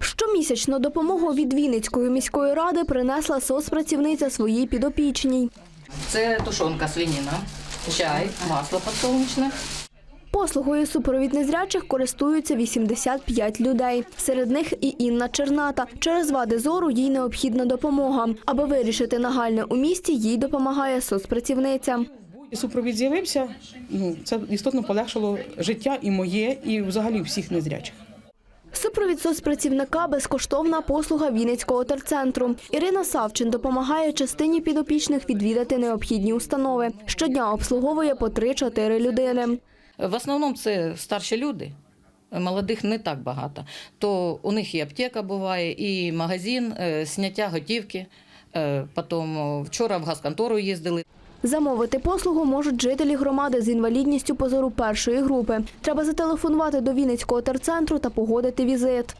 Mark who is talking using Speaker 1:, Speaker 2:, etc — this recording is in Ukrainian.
Speaker 1: Щомісячну допомогу від Вінницької міської ради принесла соцпрацівниця своїй підопічній.
Speaker 2: Це тушонка свинина, чай, масло подсолнечне.
Speaker 1: Послугою супровід незрячих користуються 85 людей. Серед них і Інна Черната. Через вади зору їй необхідна допомога. Аби вирішити нагальне у місті, їй допомагає соцпрацівниця.
Speaker 3: Супровід з'явився, ну це істотно полегшило життя і моє, і взагалі всіх незрячих.
Speaker 1: Супровід соцпрацівника – безкоштовна послуга Вінницького терцентру. Ірина Савчин допомагає частині підопічних відвідати необхідні установи. Щодня обслуговує по 3-4 людини.
Speaker 2: В основному це старші люди. Молодих не так багато. То у них і аптека буває, і магазин, е, зняття готівки. Е, Потім вчора в газконтору їздили.
Speaker 1: Замовити послугу можуть жителі громади з інвалідністю позору першої групи. Треба зателефонувати до Вінницького терцентру та погодити візит.